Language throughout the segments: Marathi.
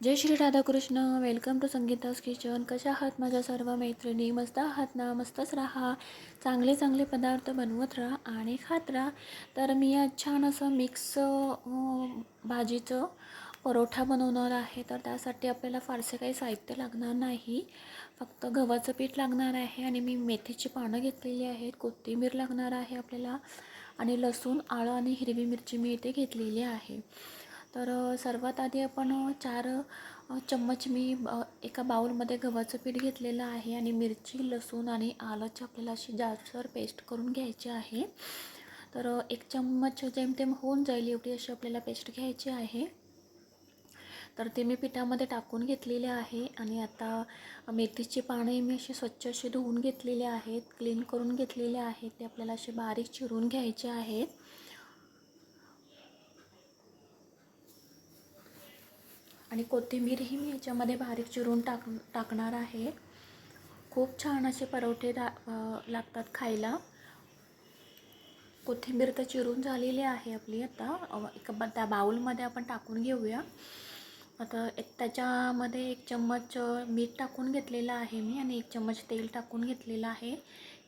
Jai Shri Radhakrishna. Welcome to Sangeeta's kitchen कशा आहात माझ्या सर्व मैत्रिणी? मस्त आहात ना? मस्तच राहा. चांगले चांगले पदार्थ बनवत राहा आणि खात राहा. तर मी आज छान असं मिक्स भाजीचं परोठा बनवणार आहे. तर त्यासाठी आपल्याला फारसे काही साहित्य लागणार नाही. फक्त गव्हाचं पीठ लागणार आहे आणि मी मेथीची पानं घेतलेली आहेत. कोथिंबीर लागणार आहे आपल्याला आणि लसूण आळं आणि हिरवी मिरची मी इथे घेतलेली आहे. तर सर्वात आधी आपण चार चम्मच मी एका बाउलमध्ये गव्हाचं पीठ घेतलेलं आहे आणि मिरची लसूण आणि आलंची आपल्याला अशी जाडसर पेस्ट करून घ्यायची आहे. तर एक चम्मच जेमतेम होऊन जाईल एवढी अशी आपल्याला पेस्ट घ्यायची आहे. तर ते मी पिठामध्ये टाकून घेतलेले आहे आणि आता मेथीची पाने मी अशी स्वच्छ अशी धुवून घेतलेले आहेत क्लीन करून घेतलेले आहेत. ते आपल्याला असे बारीक चिरून घ्यायचे आहेत. आणि कोथिंबीरही मी याच्यामध्ये बारीक चिरून टाक टाकणार आहे. खूप छान असे परोठे दा लागतात खायला. कोथिंबीर तर चिरून झालेली आहे आपली आता. एक त्या बाऊलमध्ये आपण टाकून घेऊया. आता एक त्याच्यामध्ये एक चम्मच मीठ टाकून घेतलेलं आहे मी आणि एक चम्मच तेल टाकून घेतलेलं आहे.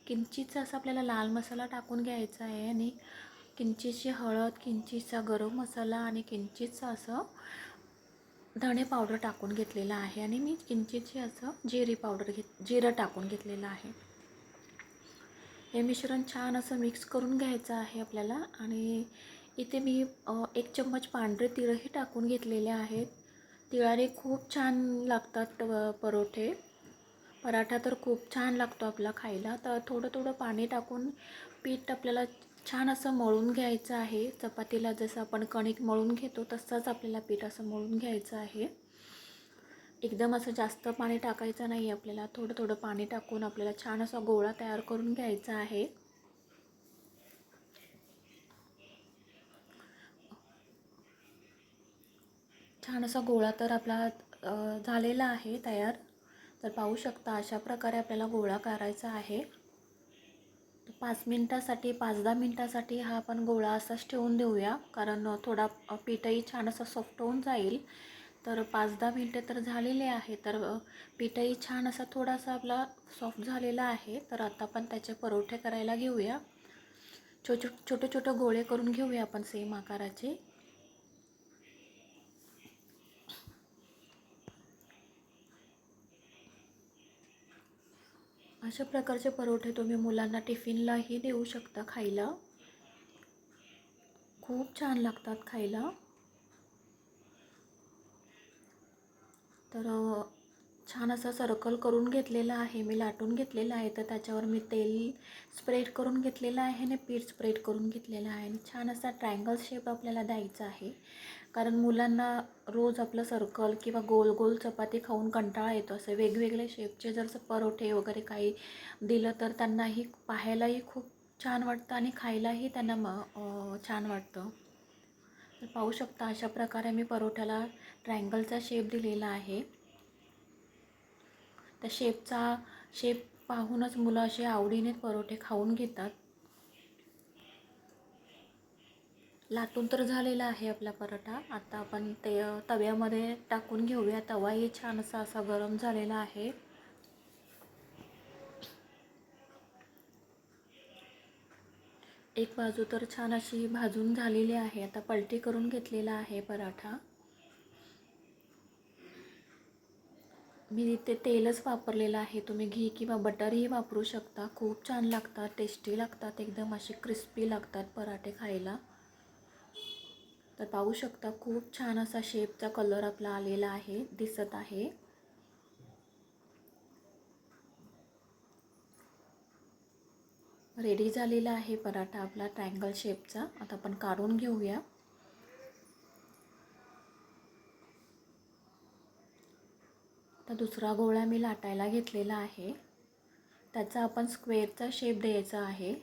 किंचितचा असं आपल्याला लाल मसाला टाकून घ्यायचा आहे आणि किंचितची हळद किंचितचा गरम मसाला आणि किंचितचं असं धणे पावडर टाकून घेतलेला आहे आणि मी किंचितशी असं जिरी पावडर घेत जिरं टाकून घेतलेलं आहे. हे मिश्रण छान असं मिक्स करून घ्यायचं आहे आपल्याला आणि इथे मी एक चम्मच पांढरे तिळही टाकून घेतलेले आहेत. तिळाने खूप छान लागतात परोठे. पराठा तर खूप छान लागतो आपला खायला. तर थोडं थोडं पाणी टाकून पीठ आपल्याला छान असं मळून घ्यायचं आहे. चपातीला जसं आपण कणिक मळून घेतो तसंच आपल्याला पीठ असं मळून घ्यायचं आहे. एकदम असं जास्त पाणी टाकायचं नाही आपल्याला. थोडं थोडं पाणी टाकून आपल्याला छान असा गोळा तयार करून घ्यायचा आहे. छान असा गोळा तर आपला झालेला आहे तयार. तर पाहू शकता अशा प्रकारे आपल्याला गोळा करायचा आहे. तर पाच मिनटासाठी पाच दहा मिनटासाठी हा आपण गोळा असाच ठेवून देऊया. कारण थोडा पीठही छान असं सॉफ्ट होऊन जाईल. तर पाच दहा मिनटे तर झालेले आहे. तर पीठही छान असा थोडासा आपला सॉफ्ट झालेला आहे. तर आता आपण त्याचे परोठे करायला घेऊया. छोटे छोटे छोटे गोळे करून घेऊया आपण सेम आकाराचे. अशा प्रकारचे परोठे तुम्ही मुलांना टिफिनलाही देऊ शकता खायला. खूप छान लागतात खायला. तर छान असं सर्कल करून घेतलेलं आहे. मी लाटून घेतलेलं आहे. तर त्याच्यावर मी तेल स्प्रेड करून घेतलेलं आहे आणि पीठ स्प्रेड करून घेतलेलं आहे. आणि छान असा ट्रायंगल शेप आपल्याला द्यायचा आहे. कारण मुलांना रोज आपलं सर्कल किंवा गोल गोल चपाती खाऊन कंटाळा येतो. असे वेगवेगळे शेपचे जर परोठे वगैरे काही दिलं तर त्यांनाही पाहायलाही खूप छान वाटतं आणि खायलाही त्यांना म छान वाटतं. तर पाहू शकता अशा प्रकारे मी परोठ्याला ट्रायंगलचा शेप दिलेला आहे. त्या शेपचा शेप पाहूनच मुलं असे आवडीने परोठे खाऊन घेतात. लाटून तर झालेला आहे आपला पराठा. आता आपण ते तव्यामध्ये टाकून घेऊया. तवाही छान असा असा गरम झालेला आहे. एक बाजू तर छान अशी भाजून झालेली आहे. आता पलटी करून घेतलेला आहे पराठा. मी इथे तेलच वापरलेलं आहे. तुम्ही घी किंवा बटरही वापरू शकता. खूप छान लागतात टेस्टी लागतात एकदम असे क्रिस्पी लागतात पराठे खायला. तर पाहू शकता खूप छान असा शेपचा कलर आपला आलेला आहे दिसत आहे. रेडी झालेला आहे पराठा आपला ट्रँगल शेपचा आता आपण काढून घेऊया. तर दुसरा गोळा मी लाटायला घेतलेला आहे. त्याचा आपण स्क्वेअरचा शेप द्यायचा आहे.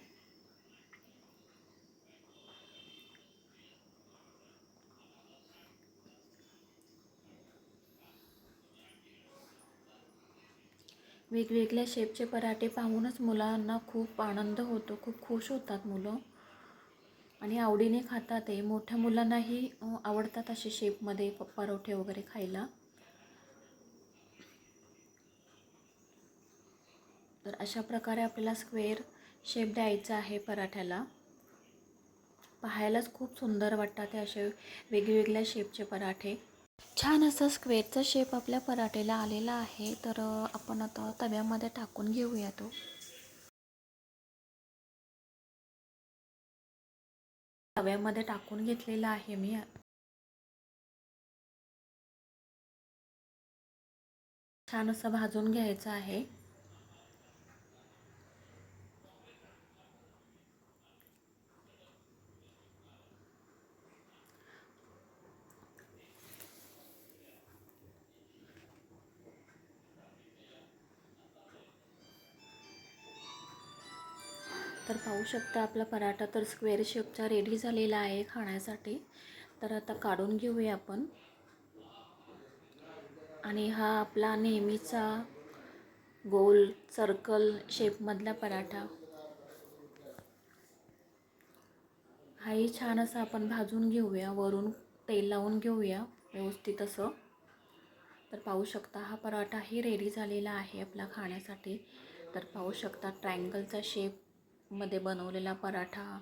वेगवेगळ्या शेपचे पराठे पाहूनच मुलांना खूप आनंद होतो. खूप खुश होतात मुलं. आणि आवडीने खातात ते मोठ्या मुलांनाही आवडतात असे शेपमध्ये प परोठे वगैरे खायला. तर अशा प्रकारे आपल्याला स्क्वेअर शेप द्यायचा आहे पराठ्याला. पाहायलाच खूप सुंदर वाटतात हे असे वेगवेगळ्या शेपचे पराठे. छान असं स्क्वेअरचा शेप आपल्या पराठेला आलेला आहे. तर आपण आता तव्यामध्ये टाकून घेऊया तो. तव्यामध्ये टाकून घेतलेला आहे मी. छान असं भाजून घ्यायचं आहे. तर पाहू शकता आपला पराठा तर स्क्वेअर शेपचा रेडी झालेला आहे खाण्यासाठी. तर आता काढून घेऊया आपण. आणि हा आपला नेहमीचा गोल सर्कल शेपमधला पराठा. हाही छान असा आपण भाजून घेऊया वरून तेल लावून घेऊया व्यवस्थित असं. तर पाहू शकता हा पराठाही रेडी झालेला आहे आपला खाण्यासाठी. तर पाहू शकता ट्रायंगलचा मध्ये बनवलेला पराठा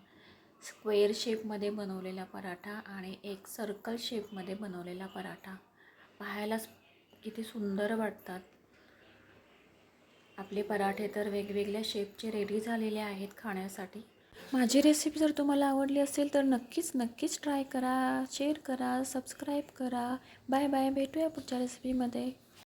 स्क्वेअर शेपमध्ये बनवलेला पराठा आणि एक सर्कल शेपमध्ये बनवलेला पराठा. पाहायलाच किती सुंदर वाटतात. आपले पराठे तर वेगवेगळ्या शेपचे रेडी झालेले आहेत खाण्यासाठी. माझी रेसिपी जर तुम्हाला आवडली असेल तर नक्कीच नक्कीच ट्राय करा शेअर करा सबस्क्राईब करा. बाय बाय भेटूया पुढच्या रेसिपीमध्ये